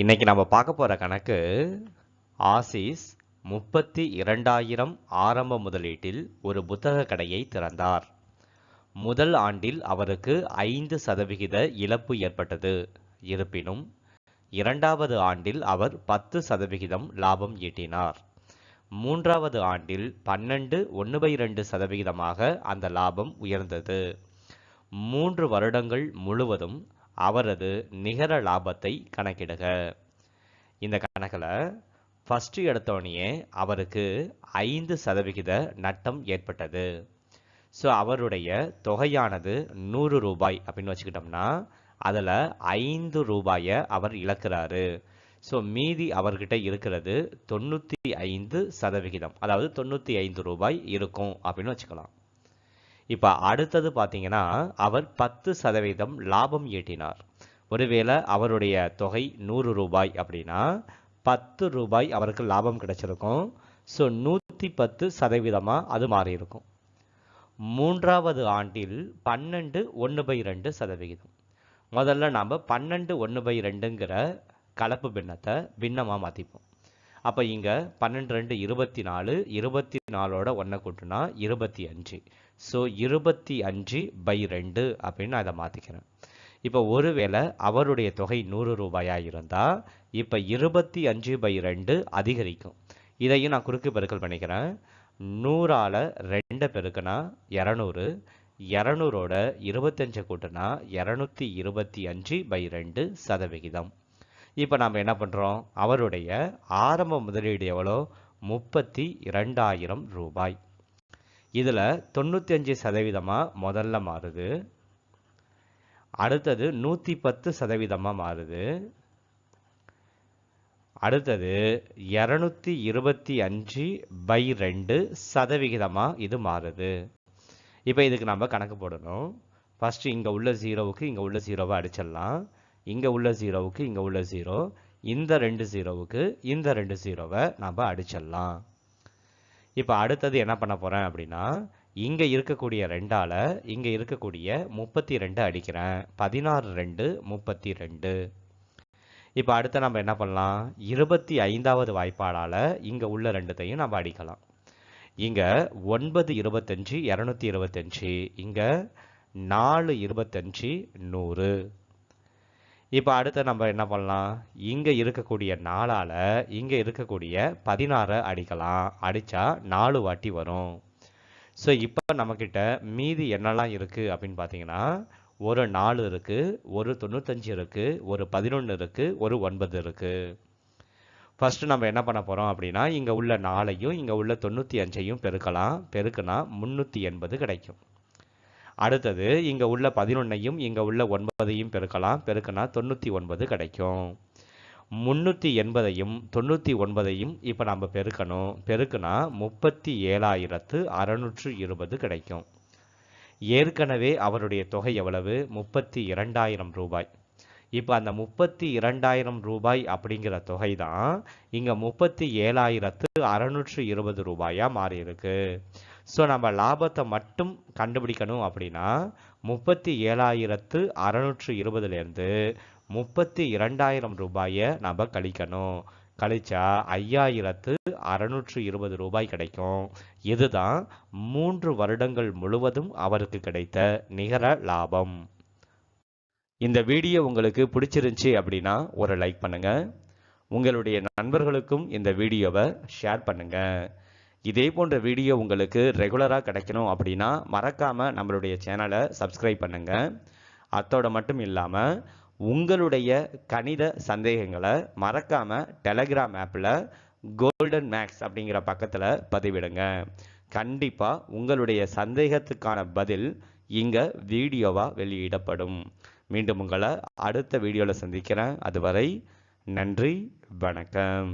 இன்னைக்கு நம்ம பார்க்க போற கணக்கு ஆசிஸ் முப்பத்தி இரண்டாயிரம் ஆரம்ப முதலீட்டில் ஒரு புத்தக கடையை திறந்தார். முதல் ஆண்டில் அவருக்கு ஐந்து சதவிகித இழப்பு ஏற்பட்டது. இருப்பினும் இரண்டாவது ஆண்டில் அவர் பத்து சதவிகிதம் லாபம் ஈட்டினார். மூன்றாவது ஆண்டில் பன்னெண்டு ஒன்று பை ரெண்டு சதவிகிதமாக அந்த லாபம் உயர்ந்தது. மூன்று வருடங்கள் முழுவதும் அவரது நிகர லாபத்தை கணக்கிடுக. இந்த கணக்கில் ஃபஸ்ட்டு எடுத்தோடனே அவருக்கு ஐந்து சதவிகித நட்டம் ஏற்பட்டது. ஸோ அவருடைய தொகையானது நூறு ரூபாய் அப்படின்னு வச்சுக்கிட்டோம்னா அதில் ஐந்து ரூபாயை அவர் இழக்கிறாரு. ஸோ மீதி அவர்கிட்ட இருக்கிறது தொண்ணூற்றி ஐந்து சதவிகிதம். அதாவது தொண்ணூற்றி ஐந்து ரூபாய் இருக்கும் அப்படின்னு வச்சுக்கலாம். இப்போ அடுத்தது பார்த்தீங்கன்னா அவர் பத்து சதவீதம் லாபம் ஈட்டினார். ஒருவேளை அவருடைய தொகை நூறு ரூபாய் அப்படின்னா பத்து ரூபாய் அவருக்கு லாபம் கிடைச்சிருக்கும். ஸோ நூற்றி பத்து சதவீதமாக அது மாறி இருக்கும் மூன்றாவது ஆண்டில் பன்னெண்டு ஒன்று பை ரெண்டு சதவிகிதம் முதல்ல நாம் பன்னெண்டு ஒன்று பை ரெண்டுங்கிற கலப்பு பின்னத்தை பின்னமாக மாற்றிப்போம் அப்போ இங்கே பன்னெண்டு ரெண்டு இருபத்தி நாலு இருபத்தி நாலோட ஒன்றை கூட்டினா இருபத்தி அஞ்சு. ஸோ இருபத்தி அஞ்சு பை ரெண்டு அப்படின்னு நான் அதை மாற்றிக்கிறேன் இப்போ ஒருவேளை அவருடைய தொகை நூறு ரூபாயாக இருந்தால் இப்போ இருபத்தி அஞ்சு பை ரெண்டு அதிகரிக்கும். இதையும் நான் குறுக்கு பெருக்கல் பண்ணிக்கிறேன். நூறால் ரெண்டை பெருக்குனா இரநூறு இரநூறோட இருபத்தஞ்சை கூட்டினா இரநூத்தி இருபத்தி அஞ்சு பை ரெண்டு சதவிகிதம். இப்போ நாம் என்ன பண்ணுறோம் அவருடைய ஆரம்ப முதலீடு எவ்வளோ? முப்பத்தி இரண்டாயிரம் ரூபாய். இதில் தொண்ணூற்றி அஞ்சு சதவீதமாக முதல்ல மாறுது. அடுத்தது நூற்றி பத்து சதவீதமாக மாறுது. அடுத்தது இரநூத்தி இருபத்தி அஞ்சு பை ரெண்டு சதவிகிதமாக இது மாறுது. இப்போ இதுக்கு நம்ம கணக்கு போடணும். ஃபஸ்ட்டு இங்கே உள்ள ஜீரோவுக்கு இங்கே உள்ள ஜீரோவை அடிச்சிடலாம். இங்கே உள்ள ஜீரோவுக்கு இங்கே உள்ள ஜீரோ இந்த ரெண்டு ஜீரோவுக்கு இந்த ரெண்டு ஜீரோவை நம்ம அடிச்சிடலாம். இப்போ அடுத்தது என்ன பண்ண போகிறேன் அப்படின்னா இங்கே இருக்கக்கூடிய ரெண்டால் இங்கே இருக்கக்கூடிய முப்பத்தி ரெண்டு அடிக்கிறேன். பதினாறு ரெண்டு முப்பத்தி ரெண்டு இப்போ அடுத்து நம்ம என்ன பண்ணலாம்? இருபத்தி ஐந்தாவது வாய்ப்பாடால் இங்கே உள்ள ரெண்டுத்தையும் நம்ம அடிக்கலாம். இங்கே ஒன்பது இருபத்தஞ்சி இரநூத்தி இருபத்தஞ்சி. இங்கே நாலு இருபத்தஞ்சி நூறு. இப்போ அடுத்து நம்ம என்ன பண்ணலாம்? இங்கே இருக்கக்கூடிய நாலால் இங்கே இருக்கக்கூடிய பதினாறை அடிக்கலாம். அடித்தா நாலு வாட்டி வரும். ஸோ இப்போ நம்மக்கிட்ட மீதி என்னெல்லாம் இருக்குது அப்படின்னு பார்த்தீங்கன்னா ஒரு நாலு இருக்குது ஒரு தொண்ணூத்தஞ்சு இருக்குது ஒரு பதினொன்று இருக்குது ஒரு ஒன்பது இருக்குது ஃபஸ்ட்டு நம்ம என்ன பண்ண போகிறோம் அப்படின்னா இங்கே உள்ள நாலையும் இங்கே உள்ள தொண்ணூற்றி அஞ்சையும் பெருக்கலாம். பெருக்குனா முந்நூற்றி எண்பது கிடைக்கும். அடுத்தது இங்கே உள்ள பதினொன்னையும் இங்கே உள்ள ஒன்பதையும் பெருக்கலாம். பெருக்கினா தொண்ணூற்றி ஒன்பது கிடைக்கும். முந்நூற்றி எண்பதையும் தொண்ணூற்றி ஒன்பதையும் இப்போ நம்ம பெருக்கணும். பெருக்குனா முப்பத்தி ஏழாயிரத்து அறநூற்று இருபது கிடைக்கும். ஏற்கனவே அவருடைய தொகை எவ்வளவு? முப்பத்தி இரண்டாயிரம் ரூபாய். இப்போ அந்த முப்பத்தி இரண்டாயிரம் ரூபாய் அப்படிங்கிற தொகை தான் இங்கே முப்பத்தி ஏழாயிரத்து அறநூற்று இருபது ரூபாயாக மாறியிருக்கு. ஸோ நம்ம லாபத்தை மட்டும் கண்டுபிடிக்கணும் அப்படின்னா முப்பத்தி ஏழாயிரத்து அறநூற்று இருபதுலேருந்து முப்பத்தி இரண்டாயிரம் ரூபாயை நம்ம கழிக்கணும். கழிச்சா ஐயாயிரத்து அறநூற்று இருபது ரூபாய் கிடைக்கும். இதுதான் மூன்று வருடங்கள் முழுவதும் அவருக்கு கிடைத்த நிகர லாபம். இந்த வீடியோ உங்களுக்கு பிடிச்சிருந்துச்சி அப்படின்னா ஒரு லைக் பண்ணுங்கள் உங்களுடைய நண்பர்களுக்கும் இந்த வீடியோவை ஷேர் பண்ணுங்கள் இதே போன்ற வீடியோ உங்களுக்கு ரெகுலராக கிடைக்கணும் அப்படின்னா மறக்காமல் நம்மளுடைய சேனலை சப்ஸ்கிரைப் பண்ணுங்க. அத்தோட மட்டும் இல்லாமல் உங்களுடைய கணித சந்தேகங்களை மறக்காமல் டெலகிராம் ஆப்பில் கோல்டன் மேக்ஸ் அப்படிங்கிற பக்கத்தில் பதிவிடுங்க. கண்டிப்பாக உங்களுடைய சந்தேகத்துக்கான பதில் இங்கே வீடியோவாக வெளியிடப்படும். மீண்டும் உங்களை அடுத்த வீடியோவில் சந்திக்கிறேன். அதுவரை நன்றி வணக்கம்.